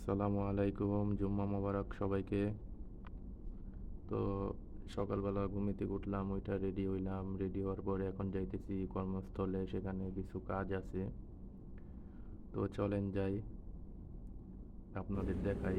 আসসালামু আলাইকুম, জুম্মা মোবারক সবাইকে। তো সকালবেলা ঘুমিতে উঠলাম ওইটা রেডি হইলাম রেডি হওয়ার পরে এখন যাইতেছি কর্মস্থলে, সেখানে কিছু কাজ আছে। তো চলেন যাই, আপনাদের দেখাই।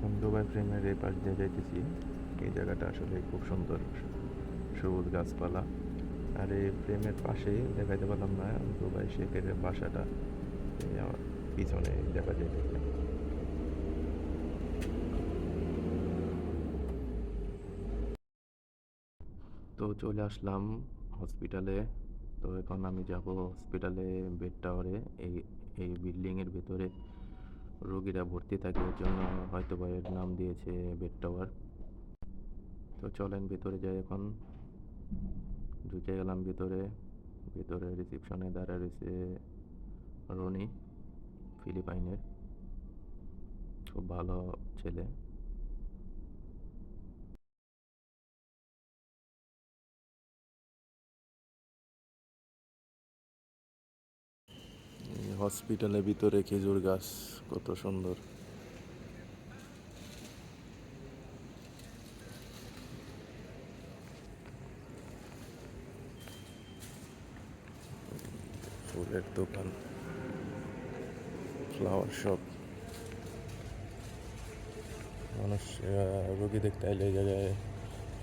এখন দুবাই ফ্রেমের এই পাশ দিয়ে যাইতেছি। এই জায়গাটা আসলে খুব সুন্দর। সবুজ গাছপালা। আর এই ফ্রেমের পাশেই দেখাইতে পারলাম না দুবাই শেখের বাসাটা আমার পিছনে দেখা যাইতেছে। তো চলে আসলাম হসপিটালে তো এখন আমি যাব হসপিটালে বেড টাওয়ারে এই এই বিল্ডিংয়ের ভেতরে। রোগীরা ভর্তি থাকে ওর জন্য হয়তো বা এর নাম দিয়েছে বেড টাওয়ার তো চলেন ভেতরে যাই এখন। ঢুকে গেলাম ভেতরে। ভেতরে রিসিপশনে দাঁড়া রয়েছে রনি, ফিলিপাইনের। খুব ভালো ছেলে। হসপিটালের ভিতরে খেজুর গাছ, কত সুন্দর। ফুলের দোকান ফ্লাওয়ার শপ মানুষ রোগী দেখতে আইলে এই জায়গায়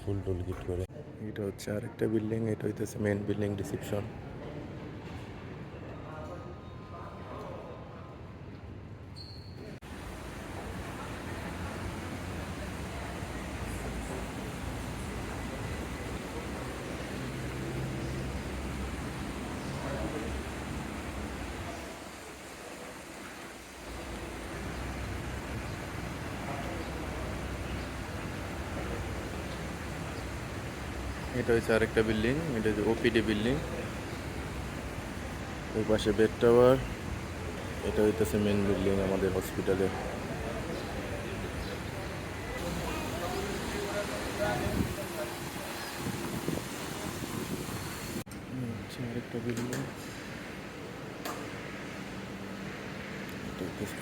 ফুল টুল গিফট করে। এটা হচ্ছে আরেকটা বিল্ডিং এটা হইতেছে মেন বিল্ডিং রিসিপশন এটা হচ্ছে আরেকটা বিল্ডিং, এটা হচ্ছে ওপিডি বিল্ডিং। ওই পাশে বেড টাওয়ার, এটা হইতেছে মেন বিল্ডিং আমাদের হসপিটালে বিল্ডিং।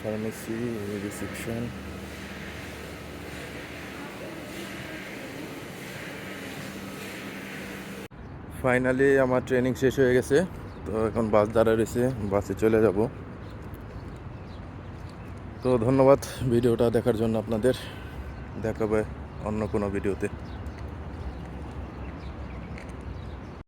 ফার্মেসি রিসেপশন ফাইনালি আমার ট্রেনিং শেষ হয়ে গেছে। তো এখন বাস দাঁড়া রয়েছে, বাসে চলে যাব। তো ধন্যবাদ ভিডিওটা দেখার জন্য আপনাদের। দেখাবে অন্য কোনো ভিডিওতে।